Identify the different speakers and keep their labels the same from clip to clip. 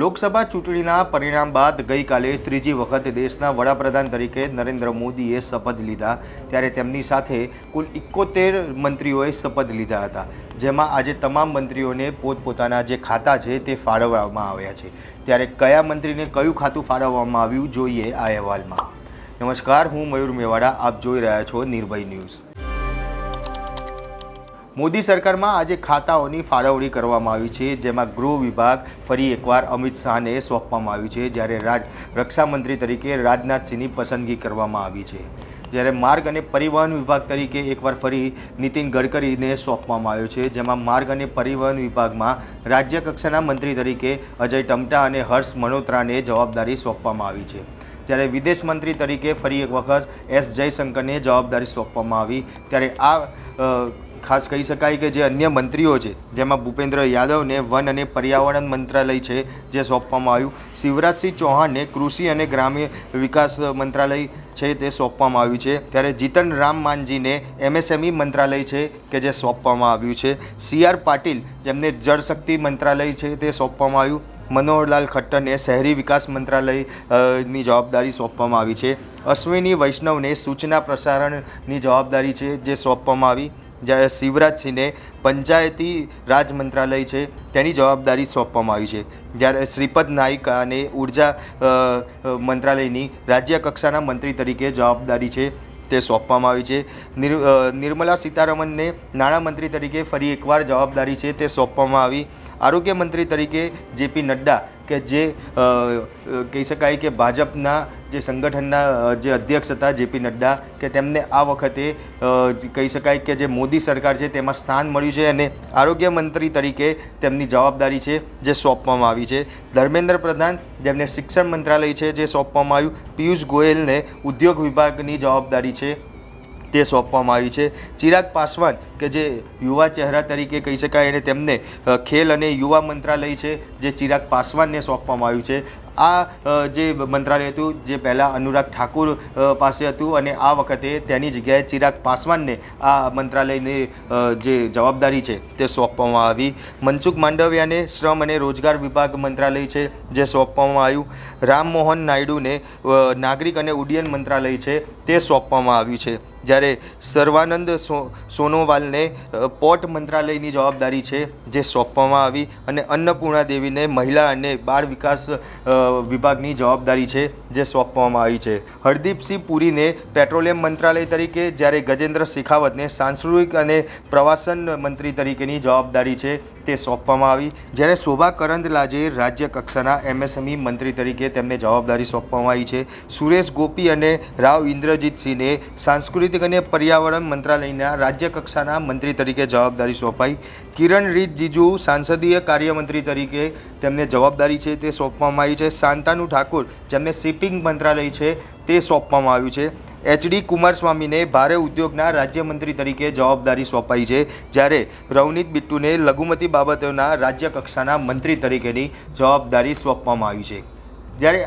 Speaker 1: લોકસભા ચૂંટણીના પરિણામ બાદ ગઈકાલે ત્રીજી વખત દેશના વડાપ્રધાન તરીકે નરેન્દ્ર મોદીએ શપથ લીધા. ત્યારે તેમની સાથે કુલ ઇકોતેર મંત્રીઓએ શપથ લીધા હતા. જેમાં આજે તમામ મંત્રીઓને પોતપોતાના જે ખાતા છે તે ફાળવવામાં આવ્યા છે. ત્યારે કયા મંત્રીને કયું ખાતું ફાળવવામાં આવ્યું જોઈએ આ અહેવાલમાં. નમસ્કાર, હું મયુર મેવાડા. આપ જોઈ રહ્યા છો નિર્ભય ન્યૂઝ. મોદી સરકારમાં આજે ખાતાઓની ફાળવણી કરવામાં આવી છે, જેમાં ગૃહ વિભાગ ફરી એકવાર અમિત શાહને સોંપવામાં આવ્યું છે, જ્યારે રાજ, રક્ષામંત્રી તરીકે રાજનાથસિંહની પસંદગી કરવામાં આવી છે. જ્યારે માર્ગ અને પરિવહન વિભાગ તરીકે એકવાર ફરી નીતિન ગડકરીને સોંપવામાં આવ્યો છે, જેમાં માર્ગ અને પરિવહન વિભાગમાં રાજ્ય કક્ષાના મંત્રી તરીકે અજય ટમટા અને હર્ષ મનોત્રાને જવાબદારી સોંપવામાં આવી છે. જ્યારે વિદેશ મંત્રી તરીકે ફરી એક વખત એસ જયશંકરને જવાબદારી સોંપવામાં આવી, ત્યારે આ ખાસ કહી શકાય કે જે અન્ય મંત્રીઓ છે, જેમાં ભૂપેન્દ્ર યાદવને વન અને પર્યાવરણ મંત્રાલય છે, જે સોંપવામાં આવ્યું. શિવરાજસિંહ ચૌહાણને કૃષિ અને ગ્રામ્ય વિકાસ મંત્રાલય છે, તે સોંપવામાં આવ્યું છે. ત્યારે જીતન રામ માનજીને એમએસએમઈ મંત્રાલય છે, કે જે સોંપવામાં આવ્યું છે. સી આર પાટીલ, જેમને જળશક્તિ મંત્રાલય છે, તે સોંપવામાં આવ્યું. મનોહરલાલ ખટ્ટરને શહેરી વિકાસ મંત્રાલયની જવાબદારી સોંપવામાં આવી છે. અશ્વિની વૈષ્ણવને સૂચના પ્રસારણની જવાબદારી છે, જે સોંપવામાં આવી. જ્યારે શિવરાજસિંહને પંચાયતી રાજ મંત્રાલય છે તેની જવાબદારી સોંપવામાં આવી છે. જ્યારે શ્રીપદ નાયકાને ઊર્જા અ, અ, મંત્રાલયની રાજ્ય કક્ષાના મંત્રી તરીકે જવાબદારી છે તે સોંપવામાં આવી છે. નિર્મલા સીતારમણને નાણામંત્રી તરીકે ફરી એકવાર જવાબદારી છે તે સોંપવામાં આવી. આરોગ્ય મંત્રી તરીકે જેપી નડ્ડા કે જે કહી શકાય કે ભાજપના જે સંગઠનના જે અધ્યક્ષ હતા જેપી નડ્ડા, કે તેમને આ વખતે કહી શકાય કે જે મોદી સરકાર છે તેમાં સ્થાન મળ્યું છે અને આરોગ્ય મંત્રી તરીકે તેમની જવાબદારી છે જે સોંપવામાં આવી છે. ધર્મેન્દ્ર પ્રધાન, જેમને શિક્ષણ મંત્રાલય છે જે સોંપવામાં આવ્યું, પિયુષ ગોયલને ઉદ્યોગ વિભાગની જવાબદારી છે. તે સોંપવામાં આવી છે. ચિરાગ પાસવાન, કે જે યુવા ચહેરા તરીકે કહી શકાય અને તેમને ખેલ અને યુવા મંત્રાલય છે, જે ચિરાગ પાસવાનને સોંપવામાં આવ્યું છે. આ જે મંત્રાલય હતું, જે પહેલાં અનુરાગ ઠાકુર પાસે હતું અને આ વખતે તેની જગ્યાએ ચિરાગ પાસવાનને આ મંત્રાલયની જે જવાબદારી છે, તે સોંપવામાં આવી. મનસુખ માંડવિયાને શ્રમ અને રોજગાર વિભાગ મંત્રાલય છે, જે સોંપવામાં આવ્યું. રામમોહન નાયડુને નાગરિક અને ઉડ્ડયન મંત્રાલય છે, તે સોંપવામાં આવ્યું છે. જ્યારે સર્વાનંદ સો, સોનોવાલને પોટ મંત્રાલયની જવાબદારી છે, જે સોંપવામાં આવી અને અન્નપૂર્ણા દેવીને મહિલા અને બાળ વિકાસ વિભાગની જવાબદારી છે, જે સોંપવામાં આવી છે. હરદીપસિંહ પુરીને પેટ્રોલિયમ મંત્રાલય તરીકે, જ્યારે ગજેન્દ્ર શેખાવતને સાંસ્કૃતિક અને પ્રવાસન મંત્રી તરીકેની જવાબદારી છે તે સોંપવામાં આવી. જ્યારે શોભા કરંદલાજે રાજ્ય કક્ષાના એમએસએમઈ મંત્રી તરીકે તેમને જવાબદારી સોંપવામાં આવી છે. સુરેશ ગોપી અને રાવ ઇન્દ્રજીતસિંહને સાંસ્કૃતિક અને પર્યાવરણ મંત્રાલયના રાજ્ય કક્ષાના મંત્રી તરીકે જવાબદારી સોંપાઈ. કિરણ રીજિજુ સાંસદીય કાર્યમંત્રી તરીકે તેમને જવાબદારી છે તે સોંપવામાં આવી છે. શાંતાનુ ઠાકુર, જેમને શિપિંગ મંત્રાલય છે, તે સોંપવામાં આવ્યું છે. એચડી કુમારસ્વામીને ભારે ઉદ્યોગના રાજ્યમંત્રી તરીકે જવાબદારી સોંપાઈ છે, જ્યારે રવનીત બિટ્ટુને લઘુમતી બાબતોના રાજ્ય કક્ષાના મંત્રી તરીકેની જવાબદારી સોંપવામાં આવી છે. જ્યારે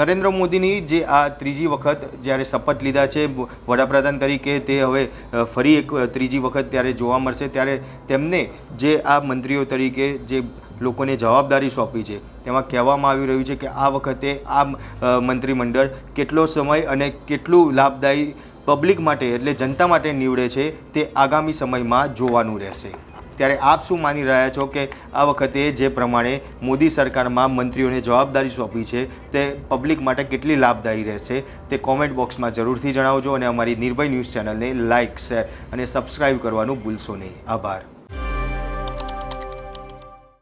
Speaker 1: નરેન્દ્ર મોદીની જે આ ત્રીજી વખત જ્યારે શપથ લીધા છે વડાપ્રધાન તરીકે તે હવે ફરી એક ત્રીજી વખત ત્યારે જોવા મળશે, ત્યારે તેમને જે આ મંત્રીઓ તરીકે જે લોકોને જવાબદારી સોંપી છે. તેમાં કહેવામાં આવી રહ્યું છે કે આ વખતે આ મંત્રીમંડળ કેટલો સમય અને કેટલું લાભદાયી પબ્લિક માટે એટલે જનતા માટે નીવડે છે તે આગામી સમયમાં જોવાનું રહેશે. ત્યારે આપ શું માની રહ્યા છો કે આ વખતે જે પ્રમાણે મોદી સરકારમાં મંત્રીઓને જવાબદારી સોંપી છે તે પબ્લિક માટે કેટલી લાભદાયી રહેશે તે કોમેન્ટ બોક્સમાં જરૂરથી જણાવજો અને અમારી નિર્ભય ન્યૂઝ ચેનલને લાઇક, શેર અને સબસ્ક્રાઇબ કરવાનું ભૂલશો નહીં. આભાર.